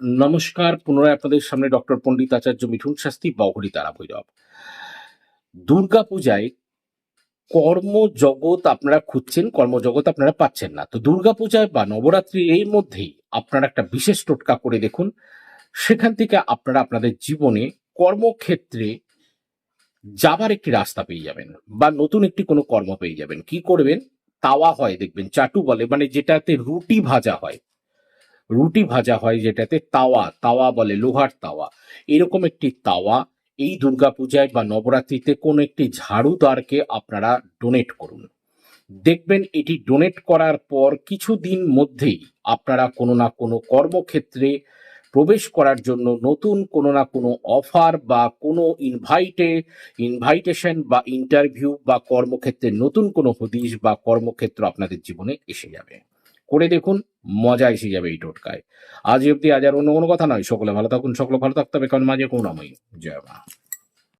নমস্কার, পুনরায় আপনাদের সামনে ডক্টর পণ্ডিত আচার্য মিঠুন শাস্তি বাউহরি তারা ভৈরব দুর্গা পূজায় কর্মজগৎ আপনারা খুঁজছেন, কর্মজগৎ আপনারা পাচ্ছেন না। তো দুর্গা পূজায় বা নবরাত্রি এই মধ্যেই আপনারা একটা বিশেষ টোটকা করে দেখুন। সেখান থেকে আপনারা আপনাদের জীবনে কর্মক্ষেত্রে যাবার একটি রাস্তা পেয়ে যাবেন বা নতুন একটি কোনো কর্ম পেয়ে যাবেন। কি করবেন? তাওয়া হয়, দেখবেন, চাটু বলে মানে যেটাতে রুটি ভাজা হয়। রুটি ভাজা হয় যেটাতে তাওয়া তাওয়া বলে লোহার তাওয়া। এরকম একটি তাওয়া এই দুর্গাপূজায় বা নবরাত্রিতে কোনো একটি ঝাড়ুদারকে আপনারা ডোনেট করুন। দেখবেন এটি ডোনেট করার পর কিছুদিন মধ্যেই আপনারা কোনো না কোনো কর্মক্ষেত্রে প্রবেশ করার জন্য নতুন কোনো না কোনো অফার বা কোনো ইনভাইটে ইনভাইটেশন বা ইন্টারভিউ বা কর্মক্ষেত্রে নতুন কোনো হদিশ বা কর্মক্ষেত্র আপনাদের জীবনে এসে যাবে। করে দেখুন মজা এসে যাবে এই টোটকায়। আজ অব্দি আজ আর অন্য কোনো কথা নয়। সকলে ভালো থাকুন, সকলে ভালো থাকতে হবে, কারণ মাঝে কোনো নামই জয় মা।